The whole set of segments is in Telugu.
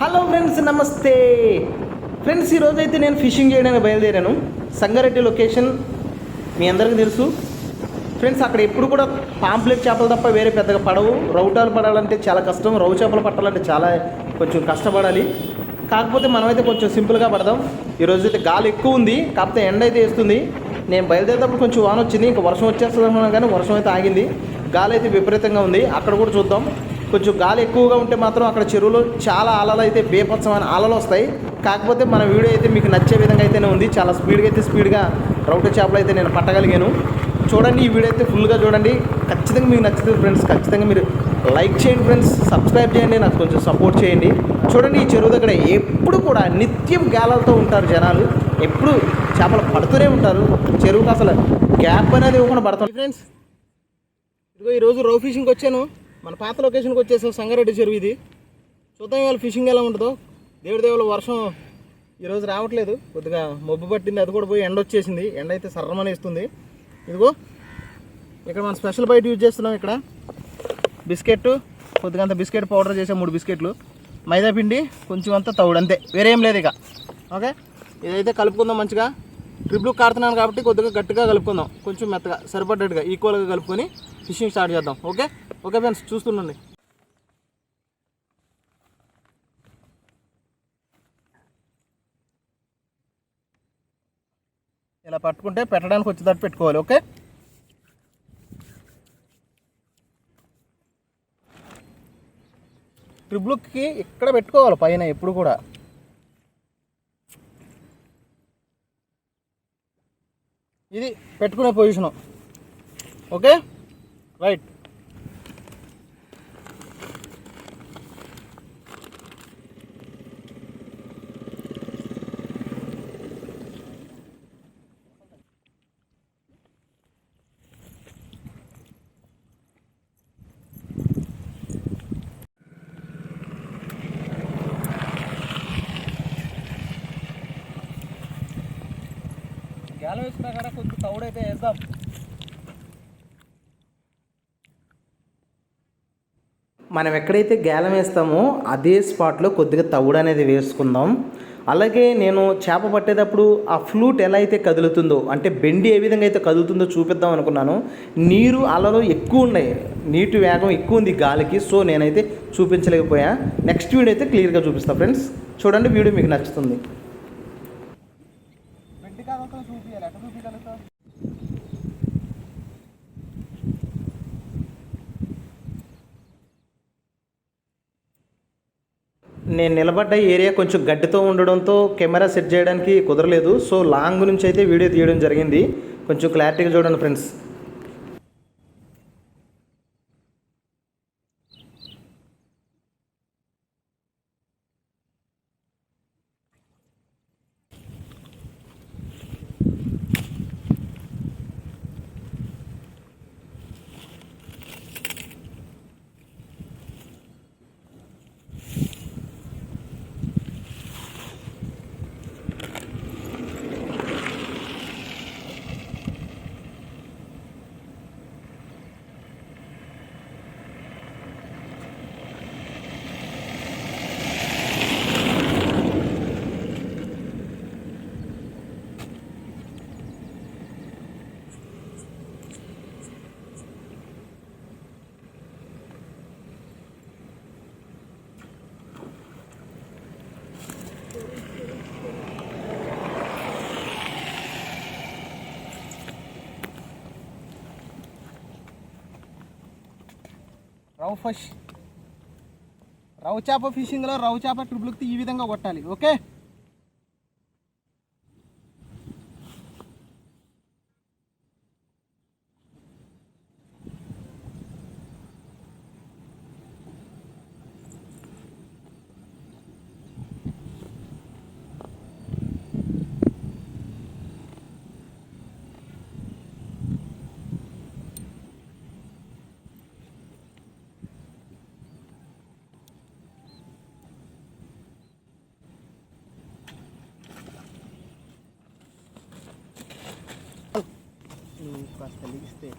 హలో ఫ్రెండ్స్ నమస్తే. ఫ్రెండ్స్ ఈరోజు అయితే నేను ఫిషింగ్ చేయడానికి బయలుదేరాను. సంగారెడ్డి లొకేషన్ మీ అందరికీ తెలుసు. ఫ్రెండ్స్ అక్కడ ఎప్పుడు కూడా పాంప్లెట్ చేపలు తప్ప వేరే పెద్దగా పడవు. రౌటాలు పడాలంటే చాలా కష్టం. రౌ చేపలు పట్టాలంటే చాలా కొంచెం కష్టపడాలి. కాకపోతే మనమైతే కొంచెం సింపుల్గా పడదాం. ఈరోజు అయితే గాలి ఎక్కువ ఉంది కాకపోతే ఎండ అయితే వేస్తుంది. నేను బయలుదేరేటప్పుడు కొంచెం వాన వచ్చింది ఇంకా వర్షం వచ్చేస్తుంది అనుకున్నాను కానీ వర్షం అయితే ఆగింది. గాలి అయితే విపరీతంగా ఉంది. అక్కడ కూడా చూద్దాం. కొంచెం గాలి ఎక్కువగా ఉంటే మాత్రం అక్కడ చెరువులో చాలా అలలు అయితే బేపత్సమైన అలలు వస్తాయి. కాకపోతే మన వీడియో అయితే మీకు నచ్చే విధంగా అయితేనే ఉంది. చాలా స్పీడ్గా అయితే స్పీడ్గా రౌట చేపలు అయితే నేను పట్టగలిగాను. చూడండి ఈ వీడియో అయితే ఫుల్గా చూడండి. ఖచ్చితంగా మీకు నచ్చుతుంది ఫ్రెండ్స్. ఖచ్చితంగా మీరు లైక్ చేయండి ఫ్రెండ్స్. సబ్స్క్రైబ్ చేయండి. నాకు కొంచెం సపోర్ట్ చేయండి. చూడండి ఈ చెరువు దగ్గర ఎప్పుడు కూడా నిత్యం గాలలతో ఉంటారు జనాలు. ఎప్పుడు చేపలు పడుతూనే ఉంటారు. చెరువుకు అసలు గ్యాప్ అనేది ఇవ్వకుండా పడతాం ఫ్రెండ్స్ ఇదిగో ఈరోజు రౌ ఫిషింగ్కి వచ్చాను. మన పాత లొకేషన్కి వచ్చేసాం సంగారెడ్డి చెరువు ఇది. చూద్దాం ఇవాళ ఫిషింగ్ ఎలా ఉంటుందో. దేవుడి దేవుళ్ళ వర్షం ఈరోజు రావట్లేదు. కొద్దిగా మబ్బు పట్టింది అది కూడా పోయి ఎండ వచ్చేసింది. ఎండ అయితే సర్రమని ఇస్తుంది. ఇదిగో ఇక్కడ మనం స్పెషల్ బయట యూజ్ చేస్తున్నాం ఇక్కడ. బిస్కెట్ కొద్దిగా అంత బిస్కెట్ పౌడర్ చేసే మూడు బిస్కెట్లు. మైదా పిండి కొంచెం అంతా తౌడు అంతే. వేరే లేదు ఇక. ఓకే? ఇదైతే కలుపుకుందాం మంచిగా. ట్రిప్లు కాడుతున్నాను కాబట్టి కొద్దిగా గట్టిగా కలుపుకుందాం. కొంచెం మెత్తగా సరిపడ్డట్టుగా ఈక్వల్గా కలుపుకొని ఫిషింగ్ స్టార్ట్ చేద్దాం. ఓకే? ఓకే ఫ్రెండ్స్ చూస్తుండండి. ఇలా పట్టుకుంటే పెట్టడానికి వచ్చేటట్టు పెట్టుకోవాలి ఓకే? ట్రిబ్లుక్కి ఇక్కడ పెట్టుకోవాలి పైన ఎప్పుడు కూడా. ఇది పెట్టుకునే పొజిషను. ఓకే? రైట్. గ్యాల వేసుకున్నా కదా కొంచెం తౌడైతే వేద్దాం. మనం ఎక్కడైతే గేలం వేస్తామో అదే స్పాట్లో కొద్దిగా తవుడు అనేది వేసుకుందాం. అలాగే నేను చేప పట్టేటప్పుడు ఆ ఫ్లూట్ ఎలా అయితే కదులుతుందో అంటే బెండి ఏ విధంగా అయితే కదులుతుందో చూపిద్దాం అనుకున్నాను. నీరు అలలో ఎక్కువ ఉన్నాయి నీటి వేగం ఎక్కువ ఉంది గాలికి సో నేనైతే చూపించలేకపోయా. నెక్స్ట్ వీడియో అయితే క్లియర్గా చూపిస్తాను ఫ్రెండ్స్ చూడండి వీడియో మీకు నచ్చుతుంది. నేను నిలబడ్డ ఏరియా కొంచెం గడ్డితో ఉండడంతో కెమెరా సెట్ చేయడానికి కుదరలేదు. సో లాంగ్ నుంచి అయితే వీడియో తీయడం జరిగింది. కొంచెం క్లారిటీగా చూడండి ఫ్రెండ్స్. రవ్ ఫిష్. రవ్ చేప ఫిషింగ్లో రవ్ చేప ట్రిపుల్కి ఈ విధంగా కొట్టాలి ఓకే? నువ్వు కాస్త లిగిస్తే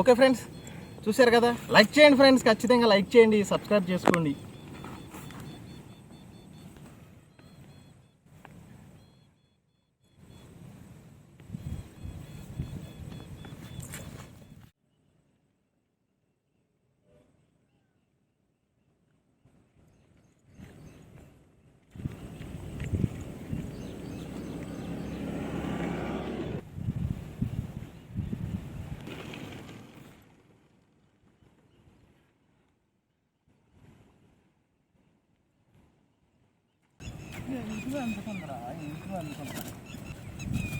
ఓకే ఫ్రెండ్స్ చూశారు కదా? లైక్ చేయండి ఫ్రెండ్స్ ఖచ్చితంగా లైక్ చేయండి సబ్స్క్రైబ్ చేసుకోండి. 그래 인수가 안 무섭더라. 아니 인수가 안 무섭더라.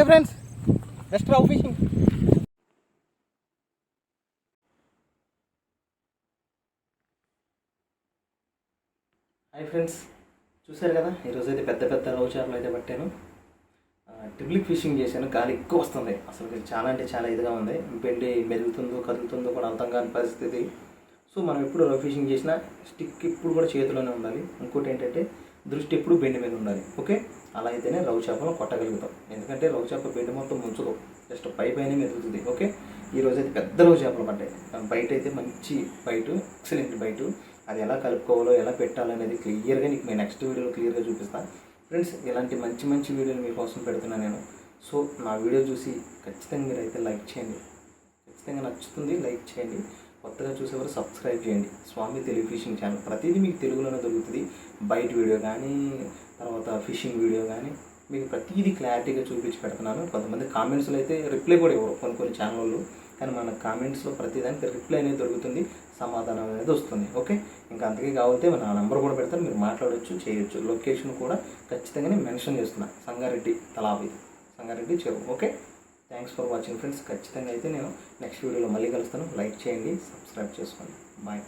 Okay friends. Best Rao fishing hi friends చూసారు కదా? ఈరోజు అయితే పెద్ద పెద్ద రౌచార్లు అయితే పట్టాను. ట్రిబ్లిక్ ఫిషింగ్ చేశాను. గాలి ఎక్కువ వస్తుంది. అసలు చాలా అంటే చాలా ఇదిగా ఉంది. బెండి మెరుగుతుందో కదులుతుందో కూడా అర్థం కాని పరిస్థితి. సో మనం ఎప్పుడు రౌ ఫిషింగ్ చేసినా స్టిక్ ఇప్పుడు కూడా చేతిలోనే ఉండాలి. ఇంకోటి ఏంటంటే దృష్టి ఎప్పుడు బెండి మీద ఉండాలి. ఓకే? అలా అయితేనే రౌ చేపలు కొట్టగలుగుతాం. ఎందుకంటే రౌ చేప బెడ్ మొత్తం ముంచదు జస్ట్ పై పైన మెదుగుతుంది ఓకే? ఈ రోజు అయితే పెద్ద రౌ చేపలు పడ్డాయి. బయట అయితే మంచి బయట ఎక్సలెంట్ బయట అది ఎలా కలుపుకోవాలో ఎలా పెట్టాలనేది క్లియర్గా నీకు నేను నెక్స్ట్ వీడియోలో క్లియర్గా చూపిస్తాను ఫ్రెండ్స్ ఇలాంటి మంచి మంచి వీడియోలు మీకోసం పెడుతున్నాను నేను. సో నా వీడియో చూసి ఖచ్చితంగా మీరు అయితే లైక్ చేయండి. ఖచ్చితంగా నచ్చుతుంది లైక్ చేయండి. కొత్తగా చూసేవారు సబ్స్క్రైబ్ చేయండి. Swami television channel. ప్రతిదీ మీకు తెలుగులోనే దొరుకుతుంది. బయట వీడియో కానీ తర్వాత ఫిషింగ్ వీడియో కానీ మీకు ప్రతిదీ క్లారిటీగా చూపించి పెడుతున్నాను. కొంతమంది కామెంట్స్లో అయితే రిప్లై కూడా ఇవ్వరు. కొన్ని కొన్ని ఛానళ్ళు కానీ మన కామెంట్స్లో ప్రతిదానికి రిప్లై అనేది దొరుకుతుంది. సమాధానం అనేది వస్తుంది. ఓకే? ఇంకా అందుకే కావాలంటే నా నెంబర్ కూడా పెడతాను మీరు మాట్లాడవచ్చు చేయొచ్చు. లొకేషన్ కూడా ఖచ్చితంగా నేను మెన్షన్ చేస్తున్నా. సంగారెడ్డి తలావి సంగారెడ్డి చెరువు. Okay? Thanks for watching friends ఖచ్చితంగా అయితే నేను నెక్స్ట్ వీడియోలో మళ్ళీ కలుస్తాను. లైక్ చేయండి సబ్స్క్రైబ్ చేసుకోండి. బాయ్